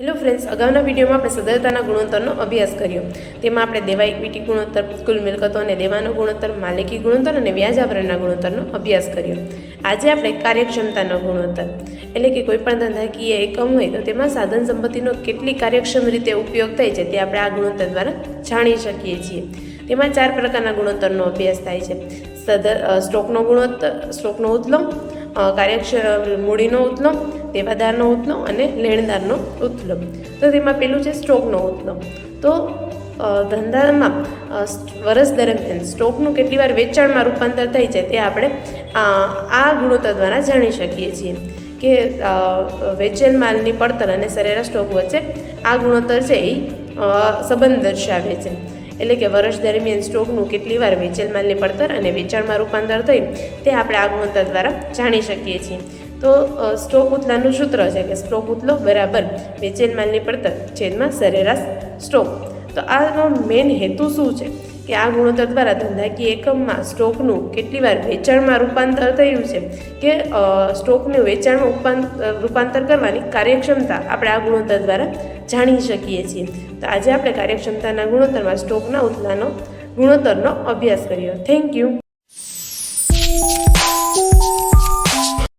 Hello friends, અગાઉના વિડીયોમાં આપણે સદરતાના ગુણોત્તરનો અભ્યાસ કર્યો. તેમાં આપણે દેવા ઇક્વિટી ગુણોત્તર, કુલ મિલકતો અને દેવાનો ગુણોત્તર, માલિકી ગુણોત્તર અને વ્યાજ આવરણના ગુણોત્તરનો અભ્યાસ કર્યો. આજે આપણે કાર્યક્ષમતાનો ગુણોત્તર, એટલે કે કોઈપણ ધંધાકીય એકમ હોય તો તેમાં સાધન સંપત્તિનો કેટલી કાર્યક્ષમ રીતે ઉપયોગ થાય છે તે આપણે આ ગુણોત્તર દ્વારા જાણી શકીએ છીએ. તેમાં ચાર પ્રકારના ગુણોત્તરનો અભ્યાસ થાય છે. સદર સ્ટોકનો ગુણોત્તર, સ્ટોકનો ઉથલો કાર્યક્ષમ મૂડીનો ઉથલો દેવાદારનો ઉથલો અને લેણદારનો ઉથલો તો તેમાં પેલું છે સ્ટોકનો ઉથલો તો ધંધામાં વર્ષ દરમિયાન સ્ટોકનું કેટલી વાર વેચાણમાં રૂપાંતર થાય છે તે આપણે આ ગુણોત્તર દ્વારા જાણી શકીએ છીએ કે વેચેલ માલની પડતર અને સરેરાશ સ્ટોક વચ્ચે આ ગુણોત્તર છે એ સંબંધ દર્શાવે છે. એટલે કે વર્ષ દરમિયાન સ્ટોકનું કેટલી વાર વેચેલ માલની પડતર અને વેચાણમાં રૂપાંતર થયું તે આપણે આ ગુણોત્તર દ્વારા જાણી શકીએ છીએ. તો સ્ટોક ઉથલાનું સૂત્ર છે કે સ્ટોક ઉથલો બરાબર વેચેલ માલની પડતર છેદમાં સરેરાશ સ્ટોક તો આનો મેઇન હેતુ શું છે? કે આ ગુણોત્તર દ્વારા ધંધાકીય એકમમાં સ્ટોકનું કેટલી વાર વેચાણમાં રૂપાંતર થયું છે કે સ્ટોકને વેચાણમાં રૂપાંતર કરવાની કાર્યક્ષમતા આપણે આ ગુણોત્તર દ્વારા જાણી શકીએ છીએ. તો આજે આપણે કાર્યક્ષમતાના ગુણોત્તરમાં સ્ટોકના ઉથલાનો ગુણોત્તરનો અભ્યાસ કર્યો. Thank you